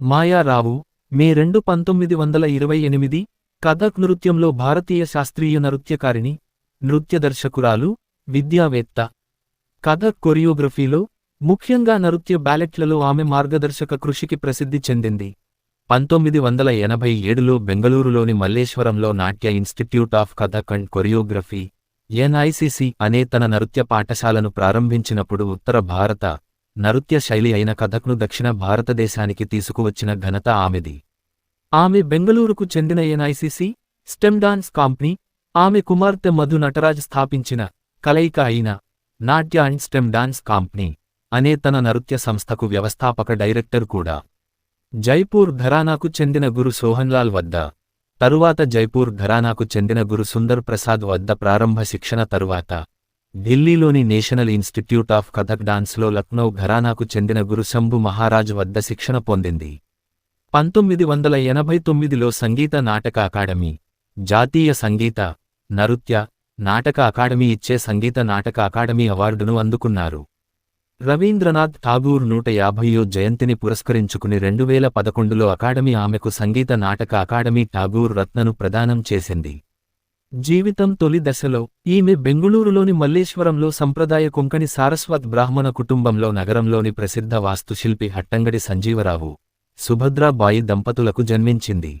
మాయారావు మే రెండు పంతొమ్మిది వందల ఇరవై ఎనిమిది కథక్ నృత్యంలో భారతీయ శాస్త్రీయ నృత్యకారిణి నృత్య దర్శకురాలు విద్యావేత్త. కథక్ కొరియోగ్రఫీలో ముఖ్యంగా నృత్య బ్యాలెట్లలో ఆమె మార్గదర్శక కృషికి ప్రసిద్ధి చెందింది. పంతొమ్మిది వందల ఎనభై ఏడులో బెంగళూరులోని మల్లేశ్వరంలో Natya institute of Kathak and choreography NICC అనే తన నృత్య పాఠశాలను ప్రారంభించినప్పుడు ఉత్తర భారత నృత్య శైలి అయిన కథక్ను దక్షిణ భారతదేశానికి తీసుకువచ్చిన ఘనత ఆమెది. ఆమె బెంగళూరుకు చెందిన ఎన్ఐసిసి స్టెమ్ డాన్స్ కంపెనీ ఆమె కుమార్తె మధు నటరాజ్ స్థాపించిన కలయిక అయిన నాట్య అండ్ స్టెమ్ డాన్స్ కంపెనీ అనే తన నృత్య సంస్థకు వ్యవస్థాపక డైరెక్టర్ కూడా. జైపూర్ ఘరానాకు చెందిన గురు సోహన్లాల్ వద్ద తరువాత జైపూర్ ఘరానాకు చెందిన గురు సుందర్ ప్రసాద్ వద్ద ప్రారంభ శిక్షణ తరువాత ఢిల్లీలోని నేషనల్ ఇన్స్టిట్యూట్ ఆఫ్ కథక్ డాన్స్లో లక్నౌ ఘరానాకు చెందిన గురుశంభు మహారాజ్ వద్ద శిక్షణ పొందింది. పంతొమ్మిది వందల ఎనభై తొమ్మిదిలో సంగీత నాటక అకాడమీ జాతీయ సంగీత నృత్య నాటక అకాడమీ ఇచ్చే సంగీత నాటక అకాడమీ అవార్డును అందుకున్నారు. రవీంద్రనాథ్ ఠాగూర్ నూట యాభయ్యో జయంతిని పురస్కరించుకుని రెండువేల పదకొండులో అకాడమీ ఆమెకు సంగీత నాటక అకాడమీ ఠాగూర్ రత్నను ప్రదానం చేసింది. జీవితం తొలి దశలో ఈమె బెంగుళూరులోని మల్లేశ్వరంలో సంప్రదాయ కొంకణి సారస్వత్ బ్రాహ్మణ కుటుంబంలో నగరంలోని ప్రసిద్ధ వాస్తుశిల్పి హట్టంగడి సంజీవరావు సుభద్రాబాయి దంపతులకు జన్మించింది.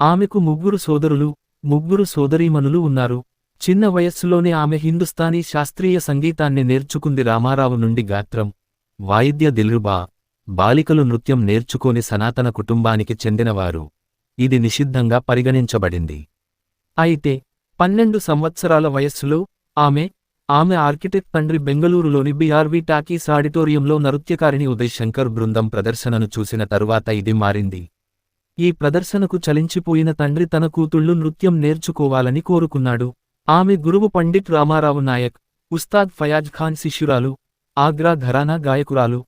ఆమెకు ముగ్గురు సోదరులు ముగ్గురు సోదరీమణులు ఉన్నారు. చిన్న వయస్సులోనే ఆమె హిందుస్థానీ శాస్త్రీయ సంగీతాన్ని నేర్చుకుంది రామారావు నుండి గాత్రం. వాయిద్య దిల్రుబా బాలికలు నృత్యం నేర్చుకోని సనాతన కుటుంబానికి చెందినవారు. ఇది నిషిద్ధంగా పరిగణించబడింది. అయితే పన్నెండు సంవత్సరాల వయస్సులో ఆమె ఆమె ఆర్కిటెక్ట్ తండ్రి బెంగళూరులోని బీఆర్వి టాకీస్ ఆడిటోరియంలో నృత్యకారిణి ఉదయ్ శంకర్ బృందం ప్రదర్శనను చూసిన తరువాత ఇది మారింది. ఈ ప్రదర్శనకు చలించిపోయిన తండ్రి తన కూతుళ్ళు నృత్యం నేర్చుకోవాలని కోరుకున్నాడు. ఆమె గురువు పండిట్ రామారావు నాయక్ ఉస్తాద్ ఫయాజ్ ఖాన్ శిష్యురాలు ఆగ్రా ఘరానా గాయకురాలు.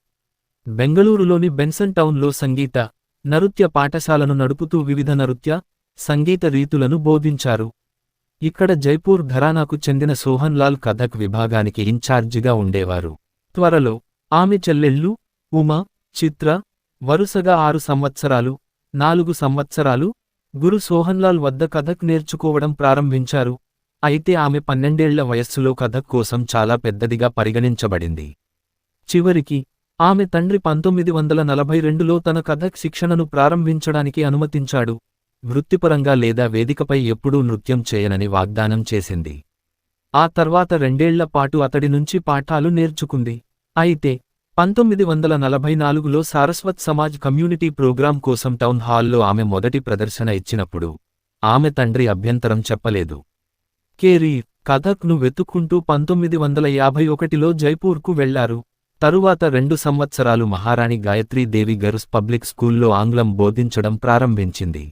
బెంగళూరులోని బెన్సన్ టౌన్లో సంగీత నృత్య పాఠశాలను నడుపుతూ వివిధ నృత్య సంగీత రీతులను బోధించారు. ఇక్కడ జైపూర్ ఘరానాకు చెందిన సోహన్ లాల్ కథక్ విభాగానికి ఇన్ఛార్జిగా ఉండేవారు. త్వరలో ఆమె చెల్లెళ్ళు ఉమ చిత్ర వరుసగా ఆరు సంవత్సరాలు నాలుగు సంవత్సరాలు గురు సోహన్లాల్ వద్ద కథక్ నేర్చుకోవడం ప్రారంభించారు. అయితే ఆమె పన్నెండేళ్ళ వయస్సులో కథక్ కోసం చాలా పెద్దదిగా పరిగణించబడింది. చివరికి ఆమె తండ్రి పంతొమ్మిది వందల నలభై రెండులో తన కథక్ శిక్షణను ప్రారంభించడానికి అనుమతించాడు. వృత్తిపరంగా లేదా వేదికపై ఎప్పుడూ నృత్యం చేయనని వాగ్దానం చేసింది. ఆ తర్వాత రెండేళ్ళ పాటు అతడి నుంచి పాఠాలు నేర్చుకుంది. అయితే పంతొమ్మిది వందల నలభై నాలుగులో సారస్వత్ సమాజ్ కమ్యూనిటీ ప్రోగ్రాం కోసం టౌన్ హాల్లో ఆమె మొదటి ప్రదర్శన ఇచ్చినప్పుడు ఆమె తండ్రి అభ్యంతరం చెప్పలేదు. కేరీ కథక్ను వెతుక్కుంటూ పంతొమ్మిది వందల యాభై ఒకటిలో జైపూర్కు వెళ్ళారు. తరువాత రెండు సంవత్సరాలు మహారాణి గాయత్రీదేవి గర్ల్స్ పబ్లిక్ స్కూల్లో ఆంగ్లం బోధించడం ప్రారంభించింది.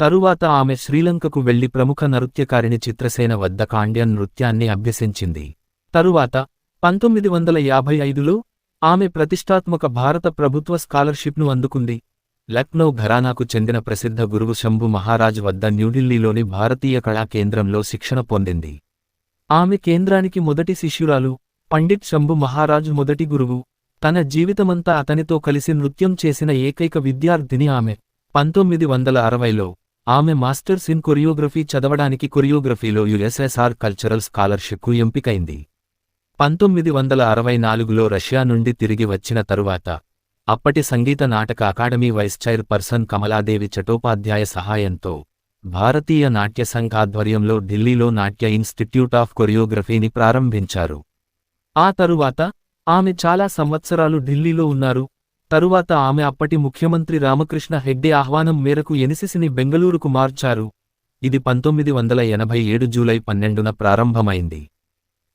తరువాత ఆమె శ్రీలంకకు వెళ్ళి ప్రముఖ నృత్యకారిణి చిత్రసేన వద్ద కాండ్యన్ నృత్యాన్ని అభ్యసించింది. తరువాత పంతొమ్మిది వందల యాభై ఐదులో ఆమె ప్రతిష్టాత్మక భారత ప్రభుత్వ స్కాలర్షిప్ను అందుకుంది. లక్నో ఘరానాకు చెందిన ప్రసిద్ధ గురువు శంభు మహారాజ్ వద్ద న్యూఢిల్లీలోని భారతీయ కళా కేంద్రంలో శిక్షణ పొందింది. ఆమె కేంద్రానికి మొదటి శిష్యురాలు పండిట్ శంభు మహారాజ్ మొదటి గురువు. తన జీవితమంతా అతనితో కలిసి నృత్యం చేసిన ఏకైక విద్యార్థిని ఆమె. పంతొమ్మిది వందల అరవైలో ఆమె మాస్టర్స్ ఇన్ కొరియోగ్రఫీ చదవడానికి కొరియోగ్రఫీలో యుఎస్ఎస్ఆర్ కల్చరల్ స్కాలర్షిప్కు ఎంపికైంది. పంతొమ్మిది వందల అరవై నాలుగులో రష్యా నుండి తిరిగి వచ్చిన తరువాత అప్పటి Sangeet Natak academy vice chairperson Kamaladevi Chattopadhyay సహాయంతో భారతీయ నాట్య సంఘ ఆధ్వర్యంలో ఢిల్లీలో నాట్య ఇన్స్టిట్యూట్ ఆఫ్ కొరియోగ్రఫీని ప్రారంభించారు. ఆ తరువాత ఆమె చాలా సంవత్సరాలు ఢిల్లీలో ఉన్నారు. తరువాత ఆమె అప్పటి ముఖ్యమంత్రి రామకృష్ణ హెగ్డే ఆహ్వానం మేరకు ఎనిసిసిని బెంగళూరుకు మార్చారు. ఇది పంతొమ్మిది వందల ఎనభై ఏడు జూలై పన్నెండున ప్రారంభమైంది.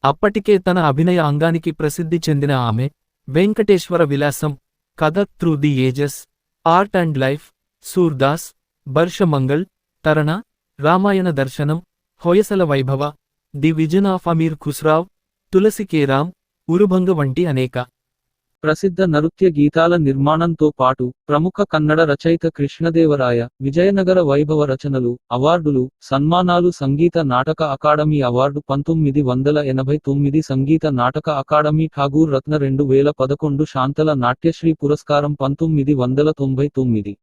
అప్పటికే తన అభినయ అంగానికి ప్రసిద్ధి చెందిన ఆమె Venkateswara Vilasam Katha through the ages art and life Surdas Barshamangal తరణ Ramayana Darshanam Hoysala Vaibhava the vision of Amir Khusrau Tulsi carrom Urubhanga వంటి అనేక ప్రసిద్ధ నృత్య గీతాల నిర్మాణంతో పాటు ప్రముఖ కన్నడ రచయిత కృష్ణదేవరాయ విజయనగర వైభవ రచనలు అవార్డులు సన్మానాలు సంగీత నాటక అకాడమీ అవార్డు పంతొమ్మిది వందల ఎనభై తొమ్మిది సంగీత నాటక అకాడమీ ఠాగూర్ రత్న రెండు వేల పదకొండు శాంతల నాట్యశ్రీ పురస్కారం పంతొమ్మిది వందల తొంభై తొమ్మిది.